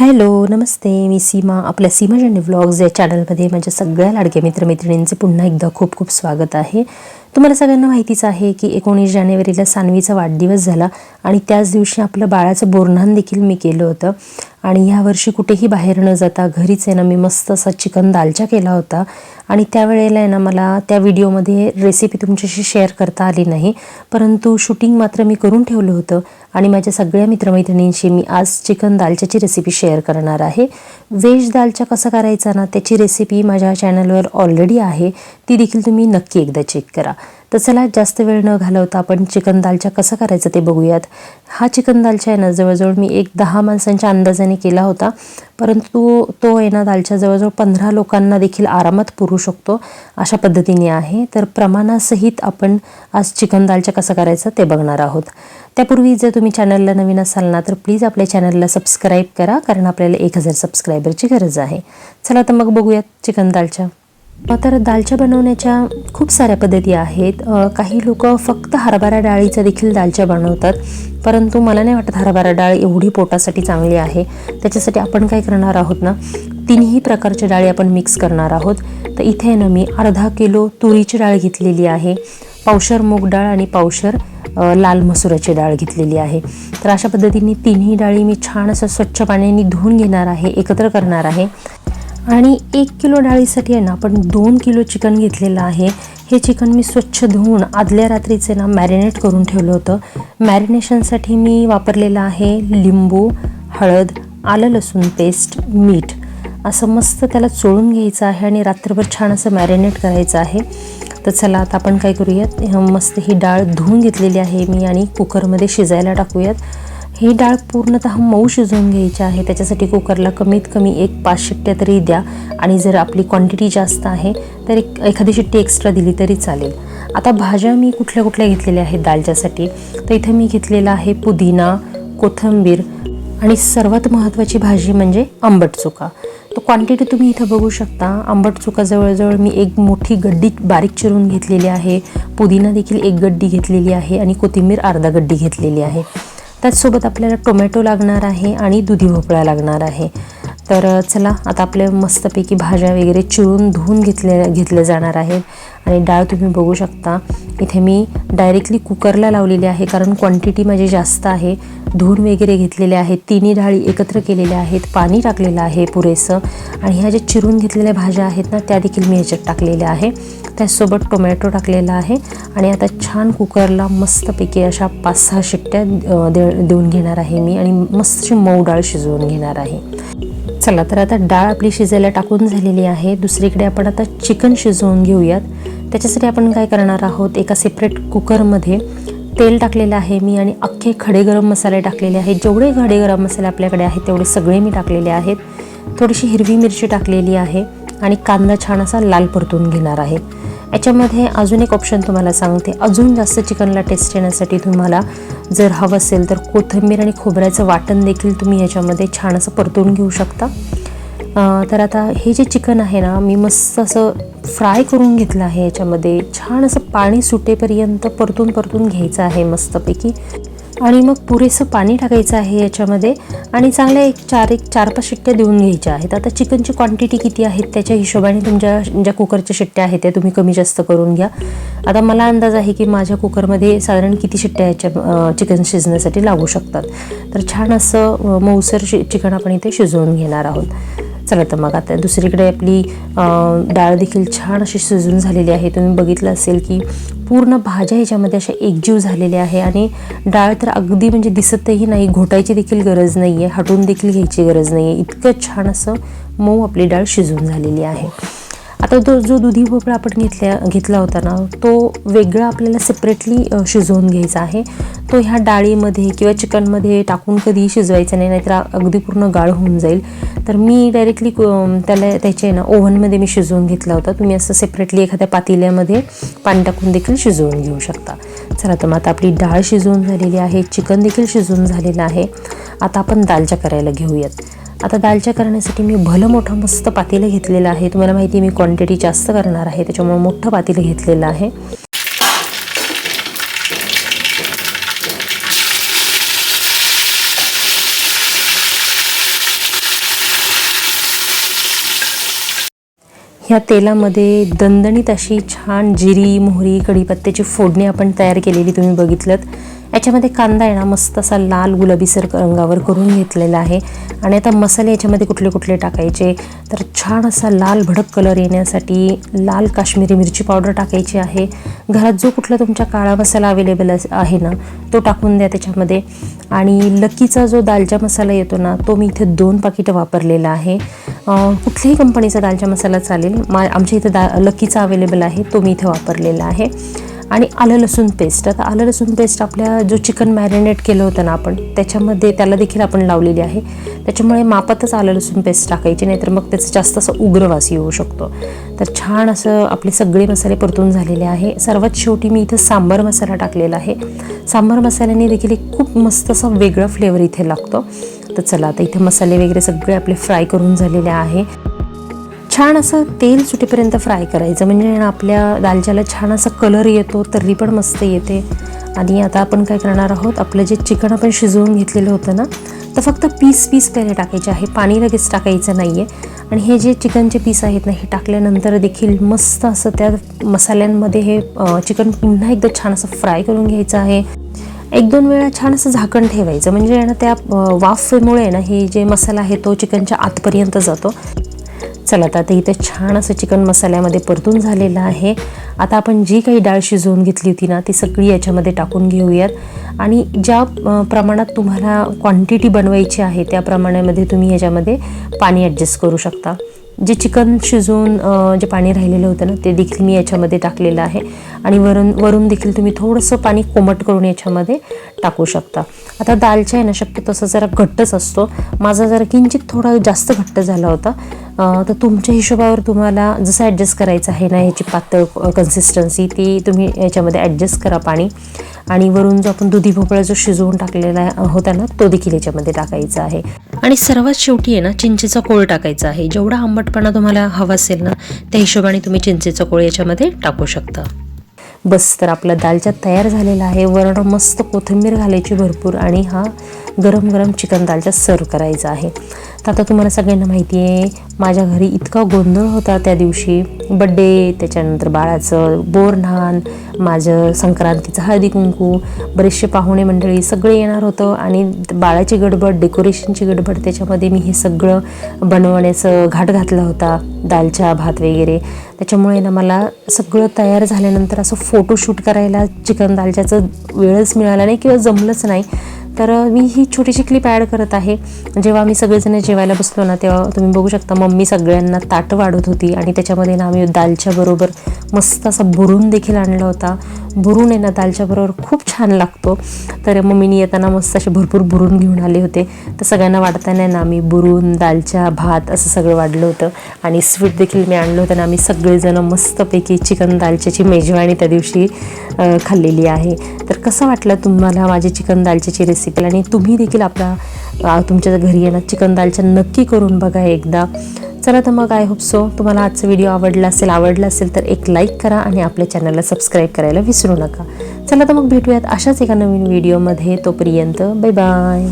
Hello नमस्ते. मी सीमा. आपल्या सीमा journey vlogs या चॅनलमध्ये माझ्या सगळ्या लाडक्या मित्रमैत्रिणींचे पुन्हा एकदा खूप खूप स्वागत आहे. तुम्हाला सगळ्यांना माहितीच आहे की एकोणीस जानेवारीला सानवीचा वाढदिवस झाला आणि त्याच दिवशी आपलं बाळाचं बोरन्हान देखील मी केलं होतं. आणि ह्यावर्षी कुठेही बाहेर न जाता घरीच आहे ना मी मस्त असा चिकन दालचा केला होता. आणि त्यावेळेला आहे ना मला त्या व्हिडिओमध्ये रेसिपी तुमच्याशी शेअर करता आली नाही. परंतु शूटिंग मात्र मी करून ठेवलं होतं आणि माझ्या सगळ्या मित्रमैत्रिणींशी मी आज चिकन दालच्याची रेसिपी शेअर करणार आहे. व्हेज दालचा कसा करायचा ना त्याची रेसिपी माझ्या चॅनलवर ऑलरेडी आहे. ती देखील तुम्ही नक्की एकदा चेक करा. तर चला जास्त वेळ न घालवता आपण चिकन दालचा कसं करायचं ते बघूयात. हा चिकन दालचा आहे ना जवळजवळ मी एक दहा माणसांच्या अंदाजाने केला होता. परंतु तो आहे ना दालच्या जवळजवळ पंधरा लोकांना देखील आरामात पुरू शकतो अशा पद्धतीने आहे. तर प्रमाणासहित आपण आज चिकन दालचा कसं करायचं ते बघणार आहोत. त्यापूर्वी जर तुम्ही चॅनलला नवीन असाल ना तर प्लीज आपल्या चॅनलला सबस्क्राईब करा कारण आपल्याला एक हजार सबस्क्रायबरची गरज आहे. चला तर मग बघूयात चिकन दालच्या तर दालच्या बनवण्याच्या खूप साऱ्या पद्धती आहेत. काही लोक फक्त हरभरा डाळीचा देखील दालच्या बनवतात. परंतु मला नाही वाटत हरभरा डाळ एवढी पोटासाठी चांगली आहे. त्याच्यासाठी आपण काय करणार आहोत ना? तिन्ही प्रकारच्या डाळी आपण मिक्स करणार आहोत. तर इथे ना मी अर्धा किलो तुरीची डाळ घेतलेली आहे. पावशर मूग डाळ आणि पावशर लाल मसुराची डाळ घेतलेली आहे. तर अशा पद्धतीने तिन्ही डाळी मी छान असं स्वच्छ पाण्याने धुवून घेणार आहे एकत्र करणार आहे. आणि एक किलो डाळीसाठी आहे ना आपण दोन किलो चिकन घेतलेलं आहे. हे चिकन मी स्वच्छ धुवून आदल्या रात्रीचे ना मॅरिनेट करून ठेवलं होतं. मॅरिनेशनसाठी मी वापरलेलं आहे लिंबू हळद आलं लसूण पेस्ट मीठ. असं मस्त त्याला चोळून घ्यायचं आहे आणि रात्रभर छान असं मॅरिनेट करायचं आहे. तर चला आता आपण काय करूयात? मस्त ही डाळ धुवून घेतलेली आहे मी आणि कुकरमध्ये शिजायला टाकूयात. ही डाळ पूर्णतः मऊ शिजवून घ्यायची आहे. त्याच्यासाठी कुकरला कमीत कमी एक पाच शिट्ट्या तरी द्या. आणि जर आपली क्वांटिटी जास्त आहे तर एक एखादी शिट्टी एक्स्ट्रा दिली तरी चालेल. आता भाज्या मी कुठल्या कुठल्या घेतलेल्या आहेत दालच्यासाठी तर इथं मी घेतलेला आहे पुदिना कोथिंबीर आणि सर्वात महत्त्वाची भाजी म्हणजे आंबट चुका तो क्वांटिटी तुम्ही इथं बघू शकता. आंबट चुका जवळजवळ मी एक मोठी गड्डी बारीक चिरून घेतलेली आहे. पुदिना देखील एक गड्डी घेतलेली आहे आणि कोथिंबीर अर्धा गड्डी घेतलेली आहे. त्याचसोबत आपल्याला टोमॅटो लागणार आहे आणि दुधी भोपळा लागणार आहे. तर चला आता आपल्या मस्तपैकी भाज्या वगैरे चिरून धुवून घेतले घेतले जाणार आहेत. आणि डाळ तुम्ही बघू शकता. इथे मी डायरेक्टली कुकरला लावलेली आहे कारण क्वांटिटी माझी जास्त आहे. धुवून वगैरे घेतलेले आहेत तिन्ही डाळी एकत्र केलेल्या आहेत पाणी टाकलेलं आहे पुरेसं. आणि ह्या ज्या चिरून घेतलेल्या भाज्या आहेत ना त्या देखील मी ह्याच्यात टाकलेल्या आहे. त्याचसोबत टोमॅटो टाकलेला आहे. आणि आता छान कुकरला मस्तपैकी अशा पाच सहा शिट्ट्या दे देऊन घेणार आहे मी. आणि मस्त अशी मऊ डाळ शिजवून घेणार आहे. चला तर आता डाळ आपली शिजायला टाकून झालेली आहे. दुसरीकडे आपण आता चिकन शिजवून घेऊयात. त्याच्यासाठी आपण काय करणार आहोत? एका सेपरेट कुकरमध्ये तेल टाकलेलं आहे मी आणि अख्खे खडे गरम मसाले टाकलेले आहेत. जेवढे खडे गरम मसाले आपल्याकडे आहेत तेवढे सगळे मी टाकलेले आहेत. थोडीशी हिरवी मिरची टाकलेली आहे आणि कांदा छान असा लाल परतून घेणार आहे. याच्यामध्ये अजून एक ऑप्शन तुम्हाला सांगते. अजून जास्त चिकनला टेस्ट येण्यासाठी तुम्हाला जर हवं असेल तर कोथिंबीर आणि खोबऱ्याचं वाटण देखील तुम्ही याच्यामध्ये छान असं परतून घेऊ शकता. तर आता हे जे चिकन आहे ना मी मस्त असं फ्राय करून घेतलं आहे याच्यामध्ये. छान असं पाणी सुटेपर्यंत परतून परतून घ्यायचं आहे मस्तपैकी. आणि मग पुरेसं पाणी टाकायचं आहे याच्यामध्ये आणि चांगल्या एक चार एक चार पाच शिट्ट्या देऊन घ्यायच्या आहेत. आता चिकनची क्वांटिटी किती आहेत त्याच्या हिशोबाने तुमच्या ज्या कुकरच्या शिट्ट्या आहेत त्या तुम्ही कमी जास्त करून घ्या. आता मला अंदाज आहे की माझ्या कुकरमध्ये साधारण किती शिट्ट्या याच्या चिकन शिजण्यासाठी लागू शकतात. तर छान असं मऊसर शि चिकन आपण इथे शिजवून घेणार आहोत. चला तर मग आता दुसरीकडे आपली डाळ देखील छान अशी शिजून झालेली आहे. तुम्ही बघितलं असेल की पूर्ण भाज्या ह्याच्यामध्ये अशा एकजीव झालेल्या आहे आणि डाळ तर अगदी म्हणजे दिसतही नाही घोटायची देखील गरज नाही आहे हटून देखील घ्यायची गरज नाही आहे इतकं छान असं मऊ आपली डाळ शिजून झालेली आहे. आता तो जो दुधी भोपळा आपण घेतल्या घेतला होता ना तो वेगळा आपल्याला सेपरेटली शिजवून घ्यायचा आहे. तो ह्या डाळीमध्ये किंवा चिकनमध्ये टाकून कधी शिजवायचा नाही नाहीतर अगदी पूर्ण गाळ होऊन जाईल. तर मी डायरेक्टली त्याला त्याचे ना ओव्हनमध्ये मी शिजवून घेतला होता. तुम्ही असं सेपरेटली एखाद्या पातेल्यामध्ये पाणी टाकून देखील शिजवून घेऊ शकता. चला तर मग आता आपली डाळ शिजवून झालेली आहे. चिकन देखील शिजवून झालेलं आहे. आता आपण दालच्या करायला घेऊयात. आता दालच्या करण्यासाठी मी भलं मोठं मस्त पातेलं घेतलेलं आहे. तुम्हाला माहिती आहे मी क्वांटिटी जास्त करणार आहे त्याच्यामुळे मोठं पातेलं घेतलेलं आहे. ह्या तेलामध्ये दणदणीत अशी छान जिरी मोहरी कढीपत्त्याची फोडणी आपण तयार केलेली तुम्ही बघितलं याच्यामध्ये कांदा आहे ना मस्त असा लाल गुलाबीसर रंगावर करून घेतलेला आहे. आणि आता मसाले याच्यामध्ये कुठले कुठले टाकायचे? तर छान असा लाल भडक कलर येण्यासाठी लाल काश्मीरी मिरची पावडर टाकायची आहे. घरात जो कुठला तुमच्या काळा मसाला अवेलेबल आहे ना तो टाकून द्या त्याच्यामध्ये. आणि लकीचा जो दालचा मसाला येतो ना तो मी इथे दोन पाकिटं वापरलेला आहे. कुठल्याही कंपनीचा दालचा मसाला चालेल. मा आमच्या इथे दा लकीचा अवेलेबल आहे तो मी इथे वापरलेला आहे. आणि आलं लसूण पेस्ट आता आलं लसूण पेस्ट आपल्या जो चिकन मॅरिनेट केलं होतं ना आपण त्याच्यामध्ये त्याला देखील आपण लावलेली आहे. त्याच्यामुळे मापातच आलं लसूण पेस्ट टाकायची नाहीतर मग त्याचं जास्त असं उग्रवास येऊ शकतो. तर छान असं आपले सगळे मसाले परतून झालेले आहे. सर्वात शेवटी मी इथं सांबार मसाला टाकलेला आहे. सांबार मसाल्याने देखील एक खूप मस्त असा वेगळा फ्लेवर इथे लागतो. तर चला आता इथे मसाले वगैरे सगळे आपले फ्राय करून झालेले आहे. छान असं तेल सुटेपर्यंत फ्राय करायचं. म्हणजे ना आपल्या दालच्याला छान असा कलर येतो तर्री पण मस्त येते. आणि आता आपण काय करणार आहोत आपलं जे चिकन आपण शिजवून घेतलेलं होतं ना तर फक्त पीस पीस पहिले टाकायचे आहे. पाणी लगेच टाकायचं नाही आहे आणि हे जे चिकनचे पीस आहेत ना हे टाकल्यानंतर देखील मस्त असं त्या मसाल्यांमध्ये हे चिकन पुन्हा एकदा छान असं फ्राय करून घ्यायचं आहे. एक दोन वेळा छान असं झाकण ठेवायचं. म्हणजे ना त्या वाफेमुळे ना हे जे मसाला आहे तो चिकनच्या आतपर्यंत जातो. चला आता आता इथे छान असं चिकन मसाल्यामध्ये परतून झालेलं आहे. आता आपण जी काही डाळ शिजवून घेतली होती ना ती सगळी याच्यामध्ये टाकून घेऊयात. आणि ज्या प्रमाणात तुम्हाला क्वांटिटी बनवायची आहे त्या प्रमाणामध्ये तुम्ही याच्यामध्ये पाणी ॲडजस्ट करू शकता. जे चिकन शिजवून जे पाणी राहिलेलं होतं ना ते देखील मी याच्यामध्ये टाकलेलं आहे. आणि वरून वरून देखील तुम्ही थोडंसं पाणी कोमट करून याच्यामध्ये टाकू शकता. आता दालचा आहे ना शक्यतो असं जरा घट्टच असतो. माझा जरा किंचित थोडा जास्त घट्ट झाला होता. तर तुमच्या हिशोबावर तुम्हाला जसं ॲडजस्ट करायचं आहे ना ह्याची पातळ कन्सिस्टन्सी ती तुम्ही याच्यामध्ये ॲडजस्ट करा पाणी. आणि वरून जो आपण दुधी भोपळा जो शिजवून टाकलेला होता ना तो देखील याच्यामध्ये टाकायचा आहे. आणि सर्वात शेवटी आहे ना चिंचेचा कोळ टाकायचा आहे. जेवढा आंबटपणा तुम्हाला हवा असेल ना त्या हिशोबाने तुम्ही चिंचेचा कोळ याच्यामध्ये टाकू शकता. बस तर आपला दालचा तयार झालेला आहे. वरण मस्त कोथिंबीर घालायची भरपूर आणि हा गरम गरम चिकन दालचा सर्व करायचा आहे. तर आता तुम्हाला सगळ्यांना माहिती आहे माझ्या घरी इतका गोंधळ होता त्या दिवशी. बड्डे त्याच्यानंतर बाळाचं बोरन्हान माझं संक्रांतीचं हळदी कुंकू बरेचसे पाहुणे मंडळी सगळे येणार होतं आणि बाळाची गडबड डेकोरेशनची गडबड त्याच्यामध्ये मी हे सगळं बनवण्याचं घाट घातला होता दालचा भात वगैरे. त्याच्यामुळे ना मला सगळं तयार झाल्यानंतर असं फोटोशूट करायला चिकन दालच्याचं वेळच मिळाला नाही किंवा जमलंच नाही. तर मी ही छोटीशी क्लिप ॲड करत आहे. जेव्हा आम्ही सगळेजण जेवायला बसलो ना तेव्हा तुम्ही बघू शकता मम्मी सगळ्यांना ताटं वाढत होती आणि त्याच्यामध्ये ना आम्ही दालच्या बरोबर मस्त असा भरून देखील आणला होता. भरून आहे ना दालच्याबरोबर खूप छान लागतो. तर मम्मीनी येताना मस्त असे भरपूर भरून घेऊन आले होते. तर सगळ्यांना वाटताना ना आम्ही बुरून दालच्या भात असं सगळं वाढलं होतं. आणि स्वीट देखील मी आणलं होतं आणि आम्ही सगळेजण मस्तपैकी चिकन दालच्याची मेजवानी त्या दिवशी खाल्लेली आहे. तर कसं वाटलं तुम्हाला माझी चिकन दालच्याची रेसिपी आणि तुम्ही देखील आपला तुमच्या घरी येणार चिकन दालच्या नक्की करून बघा एकदा. चला तर मग आय होप सो तुम्हाला आजचा व्हिडिओ आवडला असेल आवडला असेल तर एक लाईक करा आणि आपल्या चॅनलला सबस्क्राईब करायला विसरू नका. चला तर मग भेटूयात अशाच एका नवीन व्हिडिओमध्ये तोपर्यंत बाय बाय